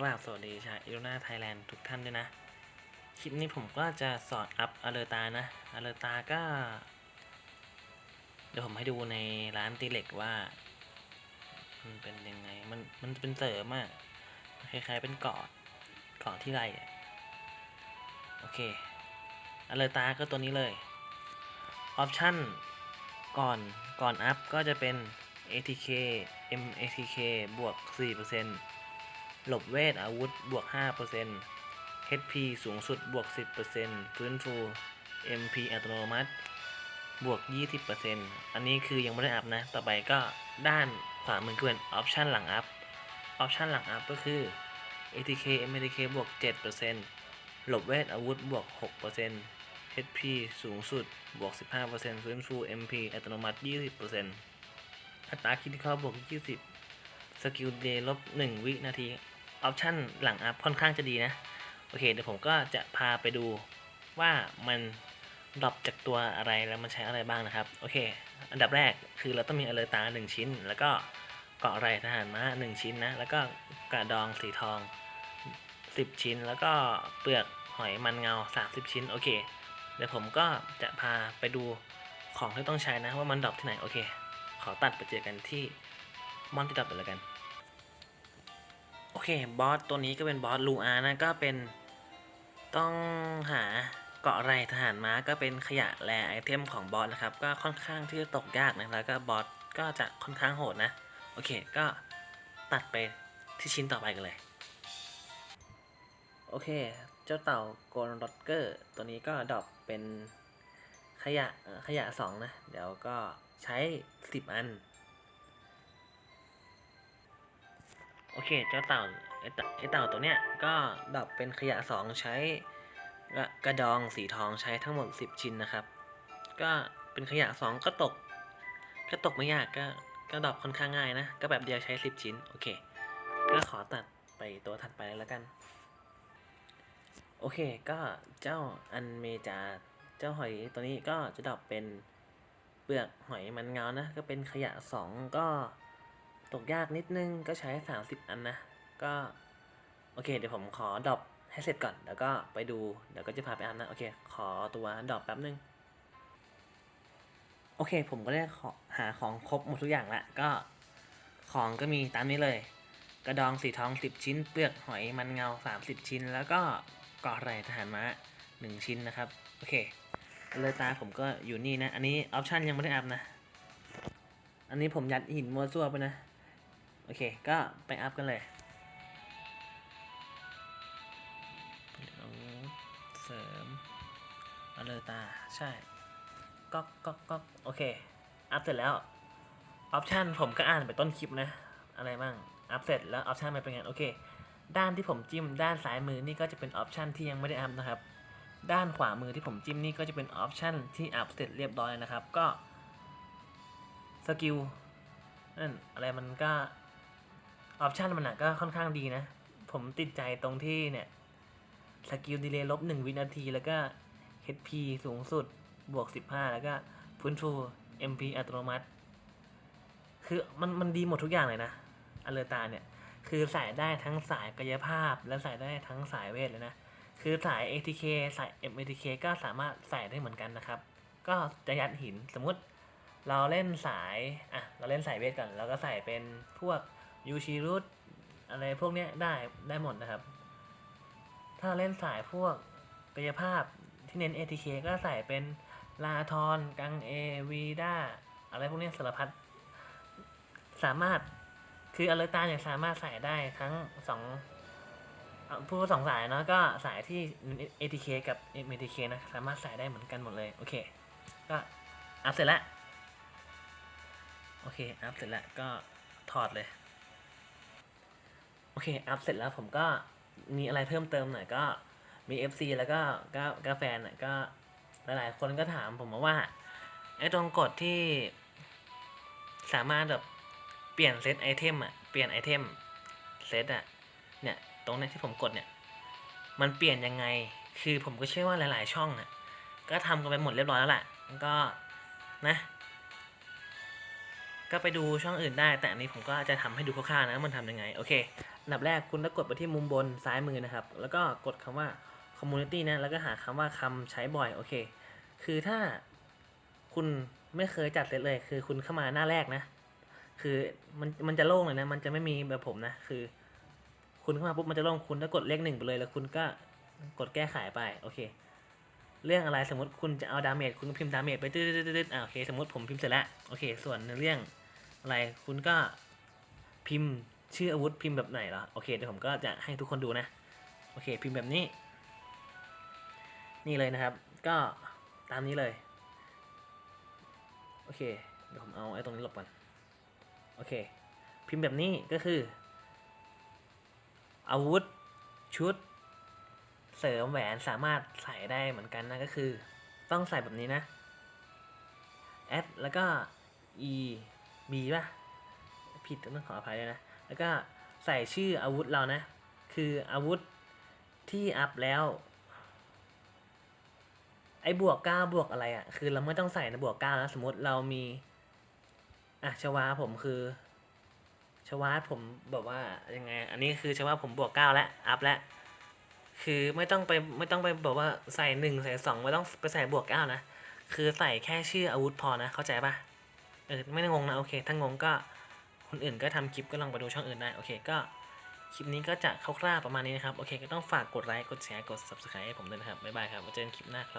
กราบสวัสดีชาวอิโรนาไทยแลนด์ทุกท่านด้วยนะ คลิปนี้ผมก็จะสอนอัพอเลตานะอเลตาก็ เดี๋ยวผมให้ดูในร้านตีเหล็กว่า มันเป็นยังไง มันมันเป็นเสริมอะคล้ายๆเป็นเกาะเกาะที่ไรอะโอเคอเลตาก็ตัวนี้เลยออปชั่นก่อนก่อนอัพก็จะเป็น ATK MATK บวก 4% หลบเวทอาวุธบวก 5% HP สูงสุดบวก 10%ฟื้นฟู MP อัตโนมัติ บวก 20%อันนี้คือยังไม่ได้อัพนะ ต่อไปก็ด้านขวามือก็เป็นออปชันหลังอัพ ออปชันหลังอัพก็คือ ATK MATK บวก 7%หลบเวทอาวุธบวก 6% HP สูงสุดบวก 15%ฟื้นฟู MP อัตโนมัติ 20%อัตราคิดข้าบวก 20 สกิลเดย์ลบ 1 วินาที ออปชันหลังอัพค่อนข้างจะดีนะ โอเค เดี๋ยวผมก็จะพาไปดูว่ามันดรอปจากตัวอะไรแล้วมันใช้อะไรบ้างนะครับ โอเค อันดับแรกคือเราต้องมีอเลตา1ชิ้น แล้วก็เกาะไรทหารม้า1ชิ้นนะ แล้วก็กระดองสีทอง 10 ชิ้น แล้วก็เปลือกหอยมันเงา 30 ชิ้น โอเค เดี๋ยวผมก็จะพาไปดูของที่ต้องใช้นะว่ามันดรอปที่ไหน โอเค ขอตัดไปเจอกันที่มอนที่ดรอปเลยกัน อเคบอสตัวนี้ก็เป็นบอสลูอานะก็เป็นต้องหาเกาะไรทหารม้าก็เป็นขยะแลไอเทมของบอสนะครับ ก็ค่อนข้างที่จะตกยากนะแล้วก็บอสก็จะค่อนข้างโหดนะ โอเคก็ตัดไปที่ชิ้นต่อไปกันเลย โอเค เจ้าเต่าโกลดเกอร์ ตัวนี้ก็ดรอปเป็นขยะขยะสองนะ เดี๋ยวก็ใช้สิบอัน โอเค เจ้าเต่าไอเต่าไอเต่าตัวเนี้ยก็ดรอปเป็นขยะสองใช้กระดองสีทองใช้ทั้งหมด 10 ชิ้นนะครับ ก็เป็นขยะสองก็ตก ก็ตกไม่ยากก็ก็ดรอปค่อนข้างง่ายนะ ก็แบบเดียวใช้ 10 ชิ้น โอเค ก็ขอตัดไปตัวถัดไปแล้วกัน โอเค ก็เจ้าอันเมจาเจ้าหอยตัวนี้ก็จะดรอปเป็นเปลือกหอยมันเงานะ ก็เป็นขยะสองก็ ตกยากนิดนึงก็ใช้ 30 อันนะ ก็ โอเค เดี๋ยวผมขอดรอปให้เสร็จก่อน แล้วก็ไปดู เดี๋ยวก็จะพาไปอัพนะ โอเค ขอตัวดรอปแป๊บนึง โอเค ผมก็ได้ขอหาของครบหมดทุกอย่างละ ก็ของก็มีตามนี้เลย กระดองสีทอง 10 ชิ้น เปลือกหอยมันเงา 30 ชิ้น แล้วก็กาะไรทหารม้า 1 ชิ้นนะครับ โอเค เลยตาผมก็อยู่นี่นะ อันนี้ออปชันยังไม่ได้อัพนะ อันนี้ผมยัดหินมัวซั่วไปนะ โอเค ก็ไปอัพกันเลยเดี๋ยวเสริมอเลตา ใช่ก๊อกก๊อกก๊อกโอเค อัพเสร็จแล้ว ออปชันผมก็อ่านไปต้นคลิปนะ อะไรบ้าง อัพเสร็จแล้วออปชันมันเป็นไงโอเค ด้านที่ผมจิ้ม ด้านซ้ายมือนี่ก็จะเป็นออปชันที่ยังไม่ได้อัพนะครับ ด้านขวามือที่ผมจิ้มนี่ก็จะเป็นออปชันที่อัพเสร็จเรียบร้อยนะครับ ก็สกิลนั่นอะไรมันก็ ออปชันมันอะก็ค่อนข้างดีนะ ผมติดใจตรงที่เนี่ยสกิลดีเลย์ลบหนึ่งวินาที แล้วก็ HP สูงสุดบวก 15 แล้วก็ฟื้นฟู MP อัตโนมัติ คือมันมันดีหมดทุกอย่างเลยนะอเลตาเนี่ย คือใส่ได้ทั้งสายกายภาพ และใส่ได้ทั้งสายเวทเลยนะ คือสาย ATK สาย MATK ก็สามารถใส่ได้เหมือนกันนะครับ ก็จะยัดหินสมมุติ เราเล่นสาย อะ เราเล่นสายเวทก่อนแล้วก็ใส่เป็นพวก ยูชิรุตอะไรพวกเนี้ยได้ได้หมดนะครับ ถ้าเล่นสายพวกกายภาพที่เน้น ATK ก็ใส่เป็นลาทอน กังเอวีด้าอะไรพวกนี้สารพัดสามารถคืออเลตาเนี่ยสามารถใส่ได้ทั้งสองอะพูดว่าสองสายเนาะก็สายที่ ATK กับ MTK นะสามารถใส่ได้เหมือนกันหมดเลย โอเค ก็อัพเสร็จแล้ว โอเค อัพเสร็จแล้ว ก็ถอดเลย อเค อัพเสร็จแล้วผมก็มีอะไรเพิ่มเติมหน่อยก็มี FC แล้วก็ก็ก็แฟน่ะก็หลายๆคนก็ถามผมมาว่าไอ้ตรงกดที่สามารถแบบเปลี่ยนเซตไอเทมอะเปลี่ยนไอเทมเซตอะเนี่ยตรงนี้ที่ผมกดเนี่ยมันเปลี่ยนยังไงคือผมก็เชื่อว่าหลาย ๆ ช่องน่ะก็ทำกันไปหมดเรียบร้อยแล้วแหละก็นะ ก็ไปดูช่องอื่นได้ แต่อันนี้ผมก็จะทำให้ดูคร่าวๆนะมันทำยังไง โอเคอันดับแรกคุณต้องกดไปที่มุมบนซ้ายมือนะครับ แล้วก็กดคำว่า community นะ แล้วก็หาคำว่าคำใช้บ่อย โอเค คือถ้าคุณไม่เคยจัดเสร็จเลย คือคุณเข้ามาหน้าแรกนะ คือมันมันจะโล่งเลยนะ มันจะไม่มีแบบผมนะ คือ คุณเข้ามาปุ๊บมันจะโล่ง คุณก็กดเลขหนึ่งไปเลย แล้วคุณก็กดแก้ไขไป โอเค เรื่องอะไรสมมติคุณจะเอาดาเมจคุณก็พิมพ์ดาเมจไปตืดๆๆอ่าโอเคสมมติผมพิมพ์เสร็จแล้วโอเค ส่วนในเรื่องอะไรคุณก็พิมพ์ชื่ออาวุธพิมพ์แบบไหนเหรอโอเคเดี๋ยวผมก็จะให้ทุกคนดูนะโอเค พิมพ์แบบนี้ นี่เลยนะครับ ก็ตามนี้เลยโอเคเดี๋ยวผมเอาไอ้ตรงนี้หลบก่อนโอเค พิมพ์แบบนี้ก็คือ อาวุธชุด เสริมแหวนสามารถใส่ได้เหมือนกันนะก็คือ ต้องใส่แบบนี้นะ S แล้วก็ E B ป่ะ ผิดต้องขออภัยด้วยนะ แล้วก็ใส่ชื่ออาวุธเรานะ คืออาวุธที่อัพแล้ว ไอ้บวกเก้าบวกอะไรอะ่ะ คือเราไม่ต้องใส่นะบวกเก้านะสมมติเรามีอะชวาผมคือชวาผมแบบว่ายังไง อันนี้คือชวาผมบวกเก้าแล้วอัพแล้ว คือไม่ต้องไปไม่ต้องไปบอกว่าใส่หนึ่งใส่สองไม่ต้องไปใส่บวกเก้านะ คือใส่แค่ชื่ออาวุธพอนะเข้าใจปะเออไม่ต้องงงนะโอเค ถ้างงก็คนอื่นก็ทำคลิปก็ลองไปดูช่องอื่นได้โอเคก็คลิปนี้ก็จะคร่าวๆประมาณนี้นะครับ โอเค ก็ต้องฝากกดไลค์ กดแชร์ กด subscribe ให้ผมด้วยนะครับ บ๊ายบายครับไว้เจอกันคลิปหน้าครับ